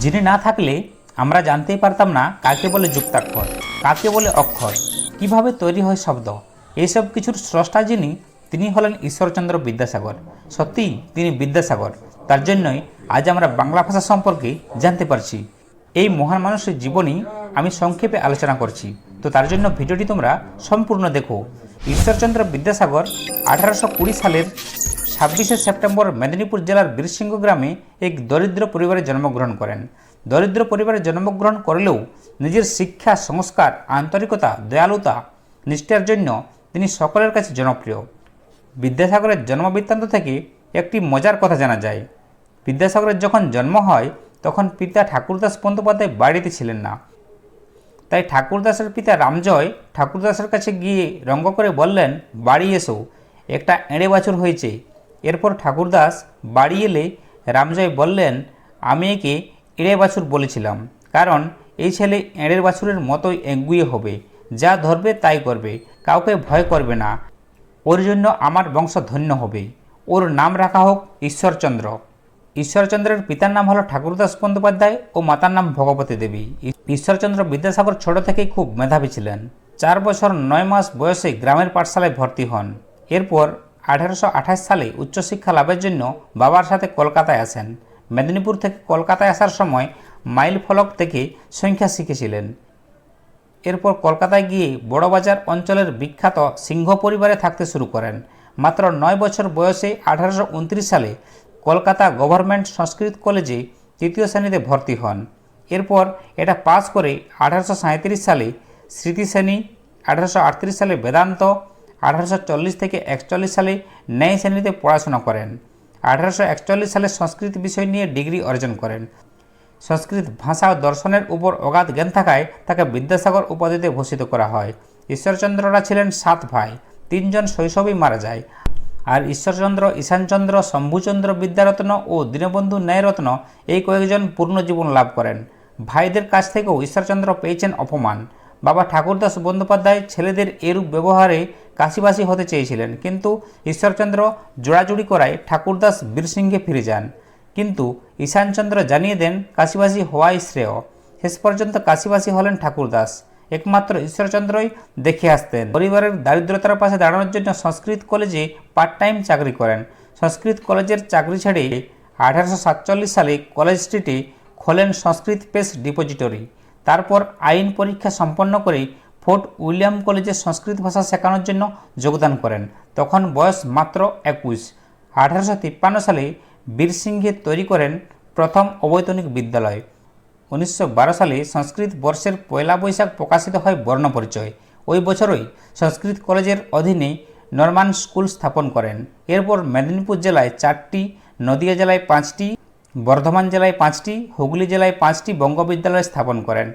যিনি না থাকলে আমরা জানতেই পারতাম না কাকে বলে যুক্তাক্ষর, কাকে বলে অক্ষর, কীভাবে তৈরি হয় শব্দ। এইসব কিছুর স্রষ্টা যিনি, তিনি হলেন ঈশ্বরচন্দ্র বিদ্যাসাগর। সত্যিই তিনি বিদ্যাসাগর। তার জন্যই আজ আমরা বাংলা ভাষা সম্পর্কে জানতে পারছি। এই মহান মানুষের জীবনী আমি সংক্ষেপে আলোচনা করছি। তো তার জন্য ভিডিওটি তোমরা সম্পূর্ণ দেখো। ঈশ্বরচন্দ্র বিদ্যাসাগর আঠারোশো কুড়ি সালের ছাব্বিশে সেপ্টেম্বর মেদিনীপুর জেলার বীরসিংহ গ্রামে এক দরিদ্র পরিবারে জন্মগ্রহণ করেন। দরিদ্র পরিবারে জন্মগ্রহণ করলেও নিজের শিক্ষা, সংস্কার, আন্তরিকতা, দয়ালুতা নিষ্ঠার জন্য তিনি সকলের কাছে জনপ্রিয়। বিদ্যাসাগরের জন্মবৃত্তান্ত থেকে একটি মজার কথা জানা যায়। বিদ্যাসাগরের যখন জন্ম হয়, তখন পিতা ঠাকুরদাস বন্দ্যোপাধ্যায় বাড়িতে ছিলেন না। তাই ঠাকুরদাসের পিতা রামজয় ঠাকুরদাসের কাছে গিয়ে রঙ্গ করে বললেন, বাড়ি এসো। একটা এঁড়ে বাছুর হয়েছে। এরপর ঠাকুরদাস বাড়ি এলে রামজয় বললেন, আমি একে এঁড়ে বাছুর বলেছিলাম, কারণ এই ছেলে এঁড়ের বাছুরের মতোই এগুয়ে হবে। যা ধরবে তাই করবে, কাউকে ভয় করবে না। ওর জন্য আমার বংশ ধন্য হবে। ওর নাম রাখা হোক ঈশ্বরচন্দ্র। ঈশ্বরচন্দ্রের পিতার নাম হলো ঠাকুরদাস বন্দ্যোপাধ্যায় ও মাতার নাম ভগবতী দেবী। ঈশ্বরচন্দ্র বিদ্যাসাগর ছোট থেকেই খুব মেধাবী ছিলেন। চার বছর নয় মাস বয়সে গ্রামের পাঠশালায় ভর্তি হন। এরপর আঠারোশো আঠাশ সালে উচ্চশিক্ষা লাভের জন্য বাবার সাথে কলকাতায় আসেন। মেদিনীপুর থেকে কলকাতায় আসার সময় মাইল ফলক থেকে সংখ্যা শিখেছিলেন। এরপর কলকাতায় গিয়ে বড়বাজার অঞ্চলের বিখ্যাত সিংহ পরিবারে থাকতে শুরু করেন। মাত্র নয় বছর বয়সে আঠারোশো উনত্রিশ সালে কলকাতা গভর্নমেন্ট সংস্কৃত কলেজে তৃতীয় শ্রেণীতে ভর্তি হন। এরপর এটা পাস করে আঠারোশো সাঁইত্রিশ সালে স্মৃতি শ্রেণি আঠারোশো সালে বেদান্ত আঠারোশো চল্লিশ থেকে একচল্লিশ সালে ন্যায় শ্রেণীতে পড়াশোনা করেন। আঠারোশো একচল্লিশ সালে সংস্কৃত বিষয় নিয়ে ডিগ্রি অর্জন করেন। সংস্কৃত ভাষা ও দর্শনের উপর অগাধ জ্ঞান থাকায় তাকে বিদ্যাসাগর উপাধিতে ভূষিত করা হয়। ঈশ্বরচন্দ্ররা ছিলেন সাত ভাই, তিনজন শৈশবেই মারা যায়। আর ঈশ্বরচন্দ্র, ঈশানচন্দ্র, শম্ভুচন্দ্র বিদ্যারত্ন ও দীনবন্ধু ন্যায়রত্ন এই কয়েকজন পূর্ণ জীবন লাভ করেন। ভাইদের কাছ থেকেও ঈশ্বরচন্দ্র পেয়েছেন অপমান। বাবা ঠাকুরদাস বন্দ্যোপাধ্যায় ছেলেদের এরূপ ব্যবহারে কাশিবাসী হতে চেয়েছিলেন। কিন্তু ঈশ্বরচন্দ্র জোড়াজুড়ি করায় ঠাকুরদাস বীরসিংহে ফিরে যান। কিন্তু ঈশানচন্দ্র জানিয়ে দেন, কাশিবাসী হওয়াই শ্রেয়। শেষ পর্যন্ত কাশিবাসী হলেন ঠাকুরদাস। একমাত্র ঈশ্বরচন্দ্রই দেখে আসতেন। পরিবারের দারিদ্রতার পাশে দাঁড়ানোর জন্য সংস্কৃত কলেজে পার্ট টাইম চাকরি করেন। সংস্কৃত কলেজের চাকরি ছেড়ে আঠারোশো সাতচল্লিশ সালে কলেজ স্ট্রিটে খোলেন সংস্কৃত পেস ডিপোজিটরি তারপর আইন পরীক্ষা সম্পন্ন করে ফোর্ট উইলিয়াম কলেজে সংস্কৃত ভাষা শেখানোর জন্য যোগদান করেন। তখন বয়স মাত্র একুশ। আঠারোশো তিপ্পান্ন সালে বীরসিংহে তৈরি করেন প্রথম অবৈতনিক বিদ্যালয়। উনিশশো বারো সালে সংস্কৃত বর্ষের পয়লা বৈশাখ প্রকাশিত হয় বর্ণপরিচয় ওই বছরই সংস্কৃত কলেজের অধীনে নরমান স্কুল স্থাপন করেন। এরপর মেদিনীপুর জেলায় চারটি, নদিয়া জেলায় পাঁচটি বর্ধমান জেলায় পাঁচটি, হুগলি জেলায় পাঁচটি বঙ্গবিদ্যালয় স্থাপন করেন।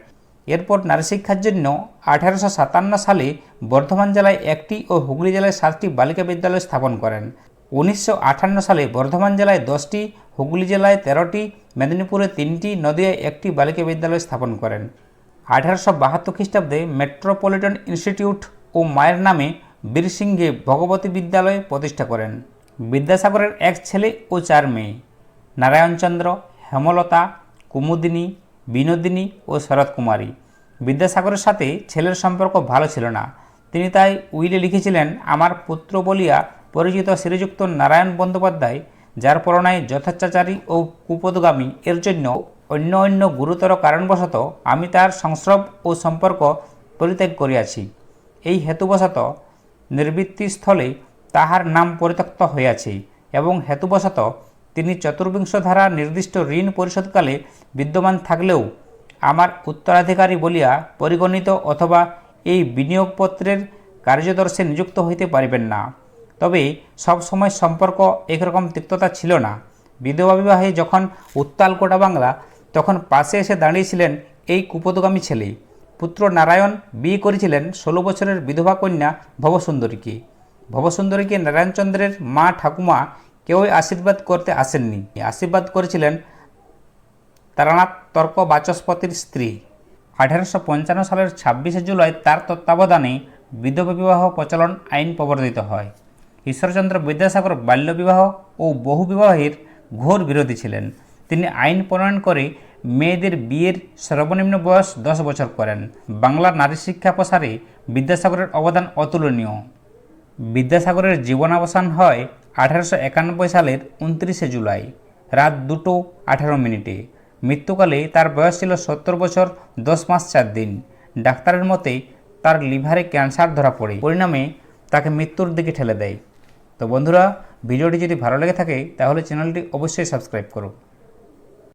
এরপর নারী শিক্ষার জন্য আঠারোশো সাতান্ন সালে বর্ধমান জেলায় একটি ও হুগলি জেলায় সাতটি বালিকা বিদ্যালয় স্থাপন করেন। উনিশশো আটান্ন সালে বর্ধমান জেলায় দশটি, হুগলি জেলায় তেরোটি, মেদিনীপুরে তিনটি, নদিয়ায় একটি বালিকা বিদ্যালয় স্থাপন করেন। আঠারোশো বাহাত্তর খ্রিস্টাব্দে মেট্রোপলিটন ইনস্টিটিউট ও মায়ের নামে বীরসিংহে ভগবতী বিদ্যালয় প্রতিষ্ঠা করেন। বিদ্যাসাগরের এক ছেলে ও চার মেয়ে। নারায়ণচন্দ্র হেমলতা, কুমুদিনী, বিনোদিনী ও শরৎ কুমারী। বিদ্যাসাগরের সাথে ছেলের সম্পর্ক ভালো ছিল না। তিনি তাই উইলে লিখেছিলেন, আমার পুত্র বলিয়া পরিচিত শ্রীযুক্ত নারায়ণ বন্দ্যোপাধ্যায়, যার পরনায় যথাচারী ও কুপদগামী, এর জন্য অন্য অন্য গুরুতর কারণবশত আমি তার সংস্রব ও সম্পর্ক পরিত্যাগ করিয়াছি। এই হেতুবশত নির্বৃত্তিস্থলে তাহার নাম পরিত্যক্ত হইয়াছে এবং হেতুবশত তিনি চতুর্বিংশ ধারা নির্দিষ্ট ঋণ পরিশোধকালে বিদ্যমান থাকলেও আমার উত্তরাধিকারী বলিয়া পরিগণিত অথবা এই বিনিয়োগপত্রের কার্যদর্শে নিযুক্ত হইতে পারিবেন না। তবে সব সময় সম্পর্ক একরকম তিক্ততা ছিল না। বিধবা বিবাহে যখন উত্তাল কোটা বাংলা, তখন পাশে এসে দাঁড়িয়েছিলেন এই কুপদগামী ছেলে। পুত্র নারায়ণ বিয়ে করেছিলেন ষোলো বছরের বিধবা কন্যা ভবসুন্দরীকে। ভবসুন্দরীকে নারায়ণচন্দ্রের মা ঠাকুমা কেউই আশীর্বাদ করতে আসেননি। আশীর্বাদ করেছিলেন তারানাথ তর্ক বাচস্পতির স্ত্রী। আঠারোশো পঞ্চান্ন সালের ছাব্বিশে জুলাই তার তত্ত্বাবধানে বিধবা বিবাহ প্রচলন আইন প্রবর্তিত হয়। ঈশ্বরচন্দ্র বিদ্যাসাগর বাল্যবিবাহ ও বহুবিবাহের ঘোর বিরোধী ছিলেন। তিনি আইন প্রণয়ন করে মেয়েদের বিয়ের সর্বনিম্ন বয়স দশ বছর করেন। বাংলার নারী শিক্ষা প্রসারে বিদ্যাসাগরের অবদান অতুলনীয়। বিদ্যাসাগরের জীবনাবসান হয় আঠারোশো একানব্বই সালের উনত্রিশে জুলাই, রাত দুটো আঠারো মিনিটে। মৃত্যুকালে তার বয়স ছিল সত্তর বছর, দশ মাস, চার দিন। ডাক্তারের মতে, তার লিভারে ক্যান্সার ধরা পড়ে। পরিণামে তাকে মৃত্যুর দিকে ঠেলে দেয়। তো বন্ধুরা, ভিডিওটি যদি ভালো লেগে থাকে, তাহলে চ্যানেলটি অবশ্যই সাবস্ক্রাইব করো।